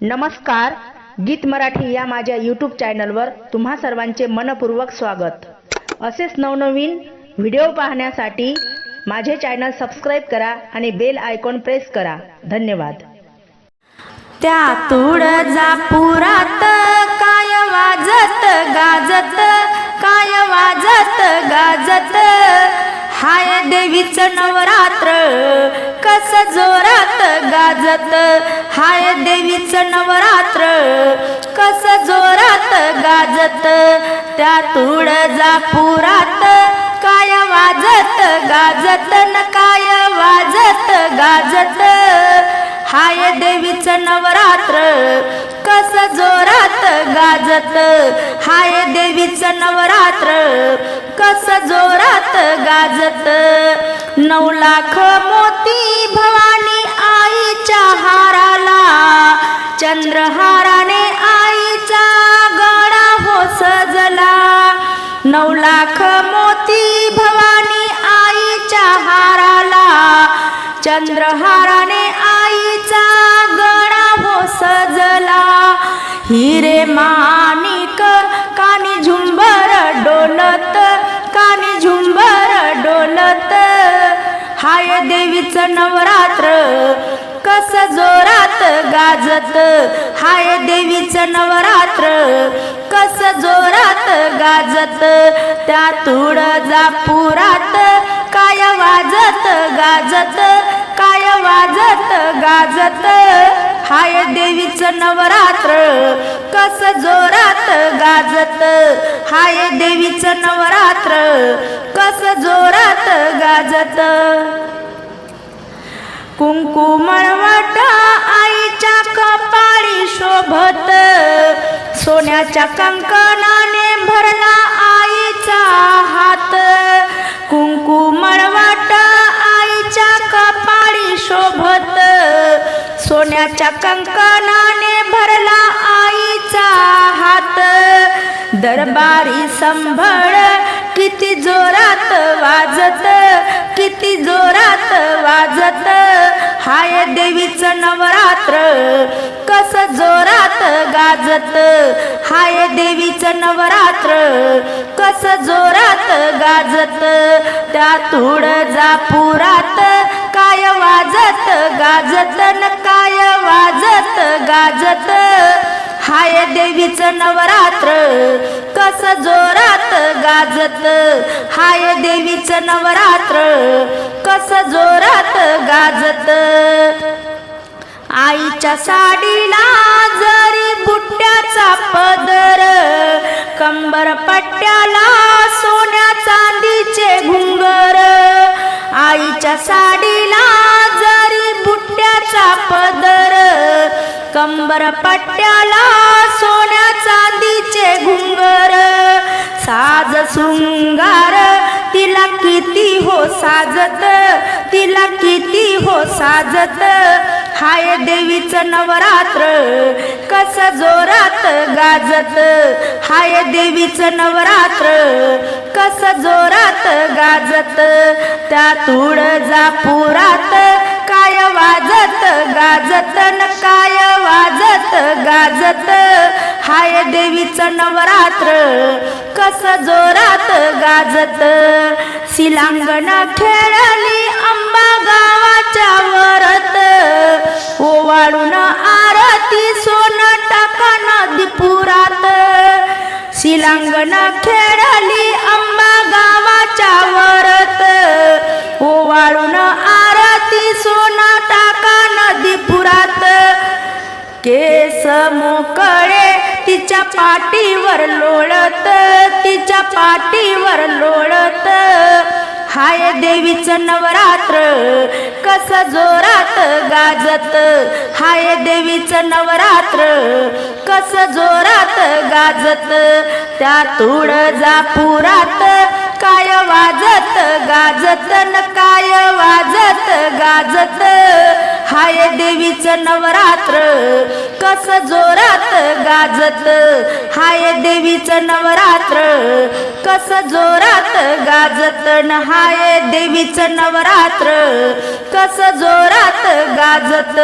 नमस्कार गीत मराठी या माझ्या यूट्यूब चॅनलवर तुम्हा सर्वांचे मनपूर्वक स्वागत. असेच नवनवीन व्हिडिओ पाहण्यासाठी माझे चॅनल सबस्क्राईब करा आणि बेल आयकॉन प्रेस करा. धन्यवाद. त्या तुळजा पुरात काय वाजत गाजत काय वाजत गाजत. हाय देवीचं नवरात्र कस जोरात गाजत. हाय देवीचं नवरात्र कस जोरात गाजत त्या तुळजा पुरात काय वाजत गाजत न काय वाजत गाजत. हाय देवीचं नवरात्र कस जोरात गाजत हाय देवीचं नवरात्र कस जोरात गाजत. नऊ लाख मोती नऊ लाख मोती भवानी आईच्या हाराला. चंद्रहाराने आईचा गळा हो सजला हिरे माणिक कानी झुंबर डोलत कानी झुंबर डोलत. हाय देवीचं नवरात्र कस जोरात गाजत. हाय देवीचं नवरात्र कस जोरात गाजत त्या तुळजा पुरात काय वाजत गाजत काय वाजत गाजत. हाय देवीचं नवरात्र कस जोरात गाजत. हाय देवीचं नवरात्र कस जोरात गाजत. कुंकुमळवट आईच्या कपाळी शोभत. सोन्याच्या कंकणा भरला आईचा हात. कुंकू मळवट आईच्या कपाळी शोभत. सोन्याच्या कंकणाने भरला आईचा हात. दरबारी संभळ किती जोरात वाजत किती जोरात वाजत. हाय देवीचं नवरात्र कस जोरात गाजत. हाय देवीचं नवरात्र कस जोरात गाजत. त्या तुळजा पुरात काय वाजत गाजत न काय वाजत गाजत. हाय देवीचं नवरात्र कस जोरात गाजत. हाय देवीचं नवरात्र कस जोरात गाजत. आईच्या साडीला जरी बुट्ट्याचा पदर कंबर पट्ट्याला सोन्या चांदीचे घुंगर. आईच्या साडीला जरी बुट्ट्याचा पदर कंबर पट्ट्याला सोन्या चांदीचे घुंगर साज सुंगार तिला किती हो साजत तिला किती हो साजत. हाय देवीचं नवरात्र कस जोरात गाजत. हाय देवीचं नवरात्र कस जोरात गाजत. त्या तुळजापुरात काय वाजत गाजत न काय गाजत हाय देवीचं नवरात्र कस जोरात गाजत. शिलांगणा खेळली अंबा गावाच्या वरत. ओवाळून आरती सोन टाका नदी पुरात. शिलांगण खेळली अंबा गावाच्या वरत. ओवाळून आरती सोना टाका नदी पुरात. मोकळे तिच्या पाठीवर लोळत तिच्या पाठीवर लोळत. हाय देवीचं नवरात्र कस जोरात गाजत. हाय देवीचं नवरात्र कस जोरात गाजत. त्या तुळजा पुरात काय वाजत गाजत न काय वाजत गाजत हाय देवीचं नवरात्र कस जोरात गाजत. हाय देवीचं नवरात्र कस जोरात गाजत. न हाय देवीचं नवरात्र कस जोरात गाजत.